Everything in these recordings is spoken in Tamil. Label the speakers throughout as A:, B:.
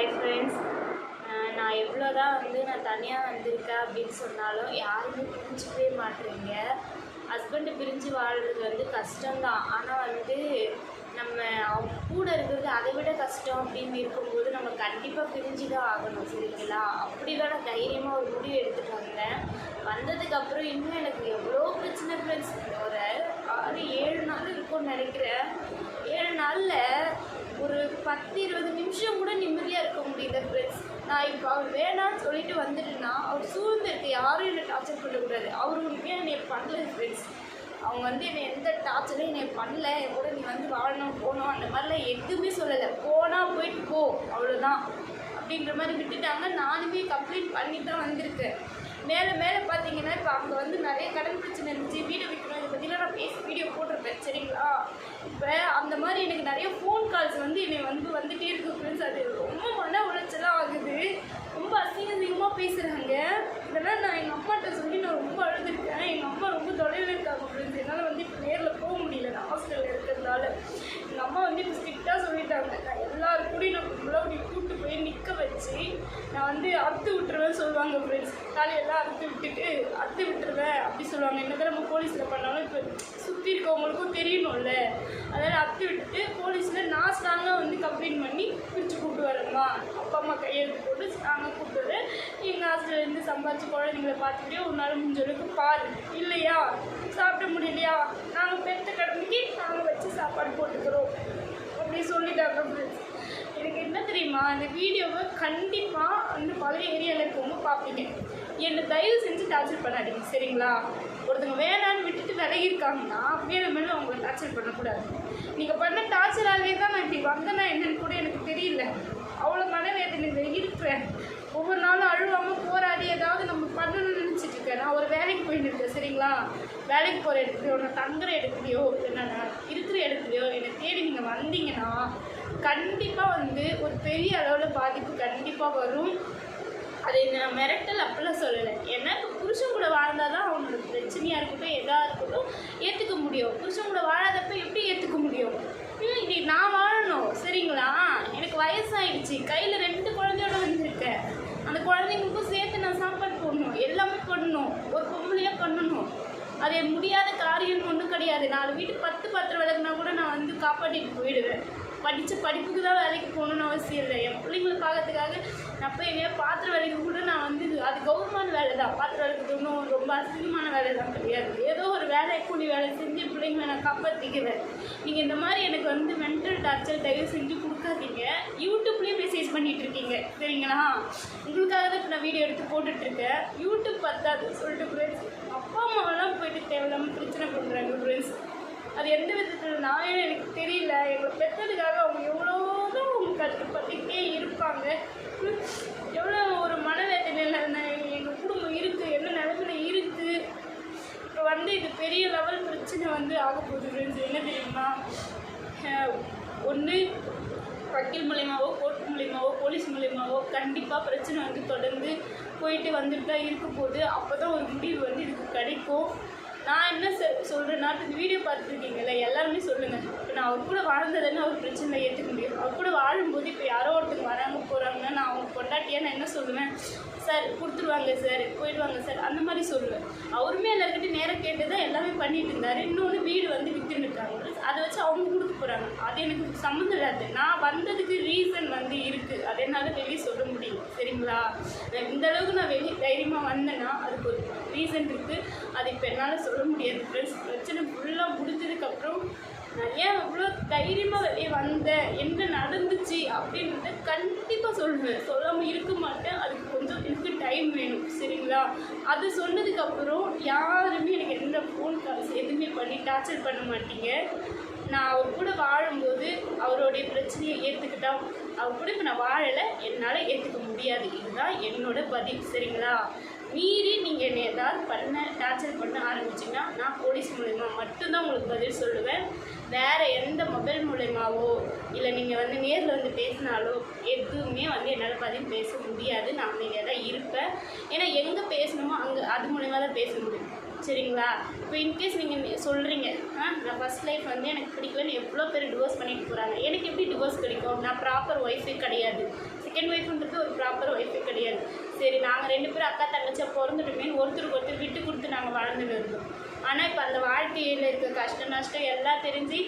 A: ஹாய் ஃப்ரெண்ட்ஸ் நான் எவ்வளோ தான் வந்து நான் தனியாக வந்திருக்கேன் அப்படின்னு சொன்னாலும் யாருமே புரிஞ்சுக்கவே மாட்டேறீங்க ஹஸ்பண்டை பிரிஞ்சு வாழ்கிறது வந்து கஷ்டம்தான். ஆனால் வந்து நம்ம அவங்க கூட இருக்கிறது அதை விட கஷ்டம் அப்படின்னு இருக்கும்போது நம்ம கண்டிப்பாக பிரிஞ்சு தான் ஆகணும் சரிங்களா? அப்படி தான் நான் தைரியமாக ஒரு முடிவு எடுத்துகிட்டு வந்தேன். வந்ததுக்கப்புறம் இன்னும் எனக்கு எவ்வளோ பிரச்சனை ஃப்ரெண்ட்ஸ் ஒரு ஆறு ஏழு நாள் இருக்கும்னு நினைக்கிறேன். ஏழு நாளில் ஒரு பத்து இருபது நிமிஷம் கூட நிம்மதியாக இருக்க முடியல ஃப்ரெண்ட்ஸ் நான் இப்போ அவர் வேணான்னு சொல்லிட்டு வந்துட்டேன்னா அவர் சூழ்ந்து இருக்க யாரும் என்னை டார்ச்சர் பண்ணக்கூடாது. அவர் உண்மையாக என்னை பண்ணல ஃப்ரெண்ட்ஸ் அவங்க வந்து என்னை எந்த டார்ச்சரும் என்னை பண்ணல. என் கூட நீ வந்து வாழணும் போகணும் அந்த மாதிரிலாம் எதுவுமே சொல்லலை. போனால் போயிட்டு போ அவ்வளோதான் அப்படின்ற மாதிரி விட்டுட்டாங்க. நானுமே கம்ப்ளைண்ட் பண்ணி தான் வந்திருக்கேன். மேலே மேலே பார்த்தீங்கன்னா இப்போ அவங்க வந்து நிறைய கடன் பிரச்சனை இருந்துச்சு வீடு விற்கணும் இதை பற்றிலாம் நான் பேசி வீடியோ போட்டிருப்பேன் சரிங்களா அனுப்புவேன் அந்த மாதிரி எனக்கு நிறைய ஃபோன் கால்ஸ் வந்து என்னை வந்து வந்துட்டே இருக்கு ஃப்ரெண்ட்ஸ் அது ரொம்ப மன உளைச்சலாக ஆகுது. ரொம்ப அசிங்க அசிங்கமாக பேசுகிறாங்க இதெல்லாம் நான் எங்கள் அம்மாட்ட சொல்லி நான் ரொம்ப அழுதுருக்கேன். எங்கள் அம்மா ரொம்ப தொலைவில் இருக்காங்க ஃப்ரெண்ட்ஸ் என்னால் வந்து இப்போ நேரில் போக முடியல. நான் ஹாஸ்டலில் இருக்கிறதுனால. எங்கள் அம்மா வந்து இப்போ ஸ்ட்ரிக்டாக சொல்லிட்டாங்க. நான் எல்லாருக்கூடையும் நான் கும்பலாக கூப்பிட்டு போய் நிற்க வச்சு நான் வந்து அறுத்து விட்டுருவேன் சொல்லுவாங்க ஃப்ரெண்ட்ஸ் தலையெல்லாம் அறுத்து விட்டுட்டு அறுத்து விட்டுருவேன் அப்படி சொல்லுவாங்க. என்னதான் நம்ம போலீஸில் பண்ணாலும் இப்போ சுற்றி இருக்கவங்களுக்கும் தெரியணும்ல. அதனால் அத்து விட்டுட்டு போலீஸில் நான் ஸ்ட்ராங்காக வந்து கம்ப்ளைண்ட் பண்ணி பிரித்து கூப்பிட்டு வரேம்மா அப்பா அம்மா கையெழுத்து போட்டு ஸ்ட்ராங்காக கூப்பிட்டு வரேன் எங்கள் ஹாஸ்டல்லேருந்து சம்பாதிச்சு குழந்தைங்கள பார்த்துக்கிட்டே ஒரு நாள் முடிஞ்ச அளவுக்கு பாரு. இல்லையா? சாப்பிட முடியலையா? நாங்கள் பெற்ற கடமைக்கு நாங்கள் வச்சு சாப்பாடு போட்டுக்கிறோம். அப்படி சொல்லிட்டாங்க ஃப்ரெண்ட்ஸ் எனக்கு என்ன தெரியுமா? அந்த வீடியோவை கண்டிப்பாக வந்து பழைய ஏரியாவில் இருக்கவங்க பார்ப்பீங்க. என்னை தயவு செஞ்சு டார்ச்சர் பண்ணாதீங்க. சரிங்களா? ஒருத்தவங்க வேணான்னு விட்டுட்டு விலகி இருக்காங்கன்னா அப்படியே மேலே அவங்கள டார்ச்சர் பண்ணக்கூடாது. நீங்கள் பண்ண டார்ச்சராகவே தான் நான் இப்படி வந்தேன்னா என்னன்னு கூட எனக்கு தெரியல. அவ்வளோ மனவேதனையில் இருக்கிறேன் ஒவ்வொரு நாளும் அழுவாமல் போராடி ஏதாவது நம்ம பண்ணணும்னு நினச்சிட்டு இருக்கேன். நான் ஒரு வேலைக்கு போயிட்டு இருக்கேன் சரிங்களா? வேலைக்கு போகிற இடத்துலையோ நான் தங்குற இடத்துலையோ என்னென்ன இருக்கிற இடத்துலையோ என்னை தேடி நீங்கள் வந்தீங்கன்னா கண்டிப்பாக வந்து ஒரு பெரிய அளவில் பாதிப்பு கண்டிப்பாக வரும். அதை நான் மிரட்டல் அப்படிலாம் சொல்லலை. ஏன்னா இப்போ புருஷன் கூட வாழ்ந்தால் தான் அவனோட பிரச்சனையாக இருக்கட்டும் எதாக இருக்கட்டும் ஏற்றுக்க முடியும். புருஷன் கூட வாழாதப்ப எப்படி ஏற்றுக்க முடியும்? இல்லை இன்னைக்கு நான் வாழணும் சரிங்களா? எனக்கு வயசாகிடுச்சு கையில் ரெண்டு குழந்தையோட வந்திருக்கேன். அந்த குழந்தைங்களுக்கும் சேர்த்து நான் சாப்பாடு போடணும் எல்லாமே பண்ணணும் ஒரு பொம்பளையாக பண்ணணும். அது என் முடியாத காரியம் ஒன்றும் கிடையாது. நாலு வீட்டு பத்து பத்திரம் விளக்குனா கூட நான் வந்து காப்பாற்றிட்டு போயிடுவேன். படித்த படிப்புக்கு தான் வேலைக்கு போகணுன்னு அவசியம் இல்லை. என் பிள்ளைங்களை பார்க்கறதுக்காக நான் போய் எங்கேயா பாத்திரம் வேலைக்கு கூட நான் வந்து அது கவர்மெண்ட் வேலை தான். பாத்திரம் வேலைக்கு ஒன்றும் ரொம்ப அசிங்கமான வேலை தான் கிடையாது. ஏதோ ஒரு வேலை கூலி வேலை செஞ்சு பிள்ளைங்களை நான் காப்பாற்றிக்குவேன் நீங்கள் இந்த மாதிரி எனக்கு வந்து மென்டல் டார்ச்சர் தயவு செஞ்சு கொடுக்காதீங்க. யூடியூப்லேயும் மெசேஜ் பண்ணிகிட்ருக்கீங்க இருக்கீங்க. சரிங்களா? உங்களுக்காக தான் இப்போ நான் வீடியோ எடுத்து போட்டுட்ருக்கேன் யூடியூப் பத்தாது சொல்லிட்டு ஃப்ரெண்ட்ஸ் அப்பா அம்மாவெல்லாம் போயிட்டு தேவையில்லாமல் பிரச்சனை பண்ணுறாங்க ஃப்ரெண்ட்ஸ் அது எந்த விதத்தில் நாயும் எனக்கு தெரியல. எங்களை பெற்றதுக்காக அவங்க எவ்வளோதான் அவங்க கஷ்டப்பட்டுக்கிட்டே இருப்பாங்க. எவ்வளோ ஒரு மனவேதனையில் எங்கள் குடும்பம் இருக்குது என்ன நிலமையில இருக்குது இப்போ வந்து இது பெரிய லெவல் பிரச்சனை வந்து ஆக போகுது. என்ன தெரியுமா? ஒன்று வக்கீல் மூலியமாவோ கோர்ட் மூலியமாவோ போலீஸ் மூலியமாவோ கண்டிப்பாக பிரச்சனை வந்து தொடர்ந்து போயிட்டு வந்துட்டு தான் இருக்க போகுது. அப்போ தான் ஒரு முடிவு வந்து இதுக்கு கிடைக்கும். நான் என்ன சொல்கிறேன்னா இப்போ இந்த வீடியோ பார்த்துருக்கீங்கல்ல எல்லாருமே சொல்லுங்கள் இப்போ நான் அவர் கூட வாழ்ந்ததுன்னு அவர் பிரச்சனை ஏற்றுக்க முடியும். அவர் கூட வாழும்போது இப்போ யாரோ ஒருத்தங்க வராங்க போகிறாங்கன்னா நான் அவங்க பொண்டாட்டியாக நான் என்ன சொல்லுவேன்? சார் கொடுத்துருவாங்க சார் போயிடுவாங்க சார் அந்த மாதிரி சொல்லுவேன். அவருமே எல்லாருக்கிட்டையும் நேரம் கேட்டு தான் எல்லாமே பண்ணிட்டு இருந்தார். இன்னொன்று வீடு வந்து விற்றுன்னு இருக்காங்க அதை வச்சு அவங்க கொடுக்க போகிறாங்க அது எனக்கு சம்மந்தம் இல்லாது. நான் வந்ததுக்கு ரீசன் வந்து இருக்குது அதை என்னால் வெளியே சொல்ல முடியும் சரிங்களா? இந்த அளவுக்கு நான் வெளியே தைரியமாக வந்தேன்னா அதுக்கு ஒரு ரீசன் இருக்குது அது இப்போ என்னால் சொல்ல முடியாது ஃப்ரெண்ட்ஸ் பிரச்சனை ஃபுல்லாக முடிஞ்சதுக்கப்புறம் நான் ஏன் அவ்வளோ தைரியமாக வெளியே வந்தேன்? என்ன நடந்துச்சு? அப்படின்றத கண்டிப்பாக சொல்லுவேன் சொல்லாமல் இருக்க மாட்டேன். அதுக்கு கொஞ்சம் எனக்கு டைம் வேணும் சரிங்களா? அது சொன்னதுக்கப்புறம் யாருமே எனக்கு எந்த ஃபோன் கால்ஸ் எதுவுமே பண்ணி டார்ச்சர் பண்ண மாட்டீங்க. நான் அவர் கூட வாழும்போது அவருடைய பிரச்சனையை ஏற்றுக்கிட்டா அவர் கூட இப்போ நான் வாழலை. என்னால் ஏற்றுக்க முடியாது. இதுதான் என்னோட பதில் சரிங்களா? மீறி நீங்கள் என்னை ஏதாவது பண்ண டார்ச்சர் பண்ண ஆரம்பிச்சிங்கன்னா நான் போலீஸ் மூலயமா மட்டும்தான் உங்களுக்கு பதில் சொல்லுவேன். வேறு எந்த மொபைல் மூலயமாவோ இல்லை நீங்கள் வந்து நேரில் வந்து பேசினாலோ எதுவுமே வந்து என்னால் பதில் பேச முடியாது. நான் அமைதியாக தான் இருப்பேன். ஏன்னா எங்கே பேசணுமோ அங்கே அது மூலயமா தான் பேச முடியும். சரிங்களா? இப்போ இன்கேஸ் நீங்கள் சொல்கிறீங்க ஆ நான் ஃபஸ்ட் லைஃப் வந்து எனக்கு பிடிக்கலன்னு எவ்வளோ பேர் டிவோர்ஸ் பண்ணிட்டு போகிறாங்க எனக்கு எப்படி டிவோர்ஸ் கிடைக்கும்? நான் ப்ராப்பர் ஒய்ஃபே கிடையாது. செகண்ட் ஒய்ஃப்ன்றது ஒரு ப்ராப்பர் ஒய்ஃபே கிடையாது. சரி நாங்கள் ரெண்டு பேரும் அக்கா தங்கச்சியாக பிறந்துட்டுமே ஒருத்தருக்கு ஒருத்தர் விட்டு கொடுத்து நாங்கள் வாழ்ந்துட்டு இருந்தோம். ஆனால் இப்போ அந்த வாழ்க்கையில் இருக்க கஷ்ட நஷ்டம் எல்லாம் தெரிஞ்சு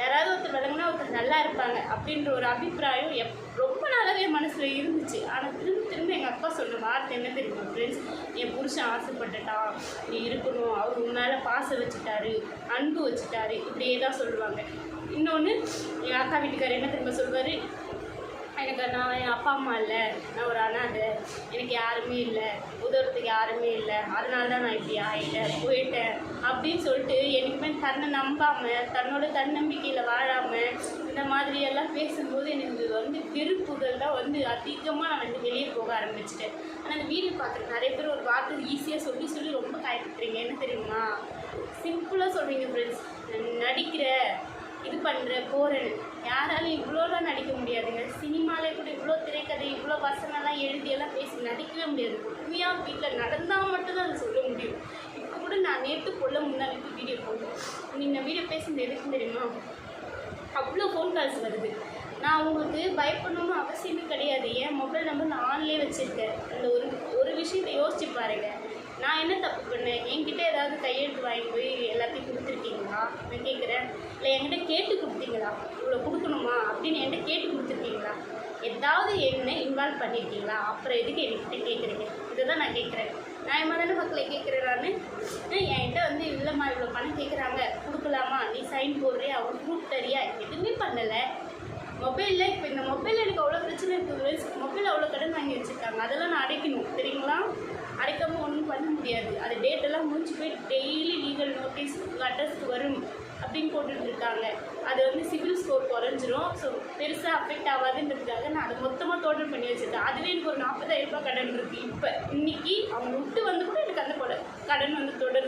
A: யாராவது ஒருத்தர் விளங்கினா ஒருத்தர் நல்லா இருப்பாங்க அப்படின்ற ஒரு அபிப்பிராயம் எப் ரொம்ப நாளாகவே என் மனசில் இருந்துச்சு. ஆனால் திரும்ப திரும்ப எங்கள் அப்பா சொன்ன வார்த்தை என்ன தெரியுமா ஃப்ரெண்ட்ஸ் என் புருஷன் ஆசைப்பட்டுட்டான். நீ இருக்கணும். அவர் உன்னால பாசம் வச்சுட்டாரு அன்பு வச்சுட்டாரு இப்படியே தான் சொல்லுவாங்க. இன்னொன்று எங்கள் அக்கா வீட்டுக்காரர் என்ன திரும்ப சொல்வார்? எனக்கு நான் என் அப்பா அம்மா இல்லை. நான் ஒரு அனாதை. எனக்கு யாருமே இல்லை. உதவுறதுக்கு யாருமே இல்லை. அதனால தான் நான் இப்படி ஆகிட்டேன் போயிட்டேன். அப்படின்னு சொல்லிட்டு எனக்குமே தன்னை நம்பாமல் தன்னோட தன்னம்பிக்கையில் வாழாமல் இந்த மாதிரி எல்லாம் பேசும்போது எனக்கு வந்து வெறுப்புகள் தான் வந்து அதிகமாக நான் வந்து வெளியே போக ஆரம்பிச்சிட்டேன். ஆனால் அந்த வீடியோ பார்க்குற நிறைய பேர் ஒரு வார்த்தை ஈஸியாக சொல்லி சொல்லி ரொம்ப காயப்படுறீங்க என்ன தெரியுமா? சிம்பிளாக சொல்கிறீங்க ஃப்ரெண்ட்ஸ் நடிக்கிற இது பண்ணுற போகிறேன்னு யாராலும் இவ்வளோலாம் நடிக்க முடியாதுங்க. சினிமாலே கூட இவ்வளோ திரைக்கதை இவ்வளோ பசங்கள்லாம் எழுதியெல்லாம் பேசி நடிக்கவே முடியாது. உண்மையாக வீட்டில் நடந்தால் மட்டும்தான் அதை சொல்ல முடியும். இப்போ கூட நான் நேற்று கொள்ள முன்னாடி வீடியோ போட்டேன். நீங்கள் வீடியோ பேசுனது எதுக்கு தெரியுமா? அவ்வளோ ஃபோன் கால்ஸ் வருது. நான் உங்களுக்கு பயப்படணும்னு அவசியமே கிடையாது. ஏன் மொபைல் நம்பர் நான் ஆன்லேயே வச்சுருக்கேன். அந்த ஒரு ஒரு விஷயத்தை யோசிச்சு பாருங்கள் நான் என்ன தப்பு பண்ணேன்? என்கிட்ட ஏதாவது கையெழுத்து வாங்கி போய் எல்லாத்தையும் கொடுத்துருக்கீங்களா? நான் கேட்குறேன். இல்லை என்கிட்ட கேட்டு கொடுத்தீங்களா? இவ்வளோ கொடுக்கணுமா? அப்படின்னு என்கிட்ட கேட்டு கொடுத்துருக்கீங்களா? ஏதாவது என்ன இன்வால்வ் பண்ணியிருக்கீங்களா அப்புறம் எதுக்கு என்கிட்ட கேட்குறீங்க? இதை தான் நான் கேட்குறேன். நியாயமான மக்களை கேட்குறேன் நான்? என்கிட்ட வந்து இல்லைம்மா இவ்வளோ பணம் கேட்குறாங்க. கொடுக்கலாமா? நீ சைன் போடுறியா அவங்க ப்ரூஃப் தரியா எதுவுமே பண்ணலை. மொபைலில் இப்போ இந்த மொபைலில் எனக்கு அவ்வளோ பிரச்சனை இருக்குது. மொபைல் அவ்வளோ கடன் வாங்கி வச்சுருக்காங்க. அதெல்லாம் நான் அடைக்கணும் தெரியுங்களா அடைக்காமல் ஒன்றும் பண்ண முடியாது. அது டேட்டெல்லாம் முடிஞ்சு போய் டெய்லி லீகல் நோட்டீஸ் உங்கள் அட்ரஸ்க்கு வரும் அப்படின்னு போட்டுருந்துருக்காங்க அது வந்து சிவில் ஸ்கோர் குறைஞ்சிரும். ஸோ பெருசாக அஃபெக்ட் ஆகாதுன்றதுக்காக நான் அதை மொத்தமாக டோட்டல் பண்ணி வச்சுருக்கேன். அதுவே எனக்கு ஒரு நாற்பதாயிரம் ரூபாய் கடன் இருக்குது இப்போ இன்னைக்கு அவங்க விட்டு வந்து கூட எனக்கு அந்த கடன் வந்து தொடர்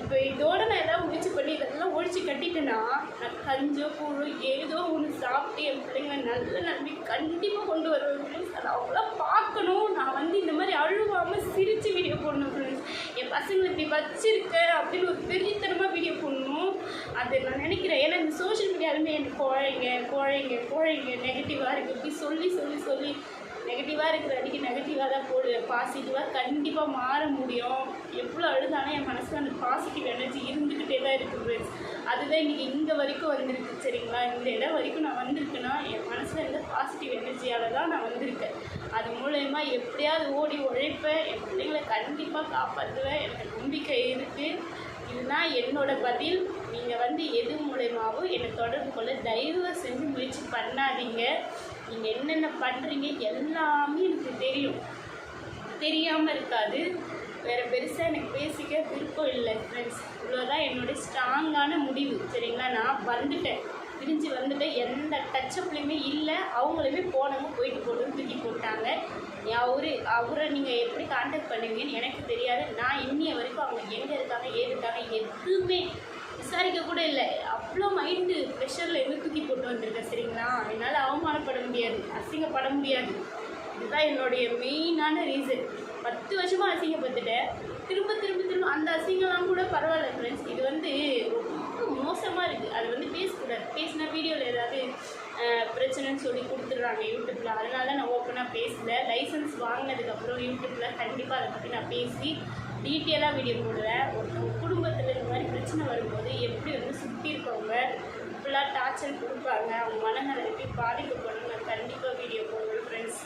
A: இப்போ இதோட நான் எதாவது முயற்சி பண்ணி இதெல்லாம் ஒழிச்சு கட்டிட்டேன்னா நான் கஞ்சோ கூழோ ஏதோ ஒன்று சாப்பிட்டு என் பிள்ளைங்க நல்ல நம்பி கண்டிப்பாக கொண்டு வருவேன் ஃப்ரெண்ட்ஸ் அதை அவ்வளோ பார்க்கணும். நான் வந்து இந்த மாதிரி அழுவாமல் சிரித்து வீடியோ போடணும் ஃப்ரெண்ட்ஸ் என் பசங்களை இப்படி வச்சிருக்கேன் அப்படின்னு ஒரு பெரியத்தனமாக வீடியோ போடணும். அது நான் நினைக்கிறேன். ஏன்னா இந்த சோஷியல் மீடியாலுமே எனக்கு குழந்தைங்க குழந்தைங்க குழைங்க நெகட்டிவாக இருக்குது இப்படி சொல்லி சொல்லி சொல்லி நெகட்டிவாக இருக்கிற அடிக்கு நெகட்டிவாக தான் போடு. பாசிட்டிவாக கண்டிப்பாக மாற முடியும். எவ்வளோ அழுதாலும் என் மனசில் அந்த பாசிட்டிவ் எனர்ஜி இருந்துக்கிட்டே தான் இருக்குது. அதுதான் இன்றைக்கி இங்கே வரைக்கும் வந்திருக்கு சரிங்களா? இந்த இடம் வரைக்கும் நான் வந்திருக்கேன்னா என் மனசில் இருந்த பாசிட்டிவ் எனர்ஜியால் தான் நான் வந்திருக்கேன். அது மூலயமா எப்படியாவது ஓடி உழைப்பேன். என் பிள்ளைங்களை கண்டிப்பாக காப்பாற்றுவேன். எனக்கு நம்பிக்கை இருக்குது இதுதான் என்னோட பதில். நீங்கள் வந்து எது மூலயமாவும் என்னை தொடர்பு கொள்ள தயவு செஞ்சு முயற்சி பண்ணாதீங்க. நீங்கள் என்னென்ன பண்ணுறீங்க எல்லாமே எனக்கு தெரியும். தெரியாமல் இருக்காது. வேறு பெருசாக எனக்கு பேசிக்க விருப்பம் இல்லை ஃப்ரெண்ட்ஸ் இவ்வளோதான் என்னுடைய ஸ்ட்ராங்கான முடிவு. சரிங்களா? நான் வந்துட்டேன். பிரிஞ்சு வந்துட்டேன். எந்த டச்சப்லையுமே இல்லை. அவங்களுமே போனவங்க போயிட்டு போட்டு தூக்கி போட்டாங்க. அவரு அவரை நீங்கள் எப்படி காண்டாக்ட் பண்ணுவீங்கன்னு எனக்கு தெரியாது. நான் இன்னிய வரைக்கும் அவங்க எங்கே இருக்காங்க ஏது இருக்காங்க எதுவுமே விசாரிக்க கூட இல்லை. அவ்வளோ மைண்டு ப்ரெஷரில் இருந்து தூக்கி போட்டு வந்திருக்கேன் சரிங்களா? என்னால் அவமானம் அசிங்கப்பட முடியாது. இதுதான் என்னுடைய மெயினான ரீசன். பத்து வருஷமாக அசிங்கப்பட்டுட்டேன். திரும்ப திரும்ப திரும்ப அந்த அசிங்கம்லாம் கூட பரவாயில்ல ஃப்ரெண்ட்ஸ் இது வந்து ரொம்ப மோசமாக இருக்குது அது வந்து பேசக்கூடாது. பேசினா வீடியோவில் ஏதாவது பிரச்சனைன்னு சொல்லி கொடுத்துட்றாங்க யூடியூப்பில் அதனால நான் ஓப்பனாக பேசல. லைசன்ஸ் வாங்கினதுக்கப்புறம் யூடியூப்பில் கண்டிப்பாக அதை பற்றி நான் பேசி டீட்டெயிலாக வீடியோ போடுவேன். ஒரு குடும்பத்தில் இந்த மாதிரி பிரச்சனை வரும்போது எப்படி வந்து சுற்றி இருக்கவங்க ஃபுல்லாக டார்ச்சர் கொடுப்பாங்க. அவங்க மனநிலை எப்படி பாதிக்கப்படுங்க கண்டிப்பாக வீடியோ போடுவோம் ஃப்ரெண்ட்ஸ்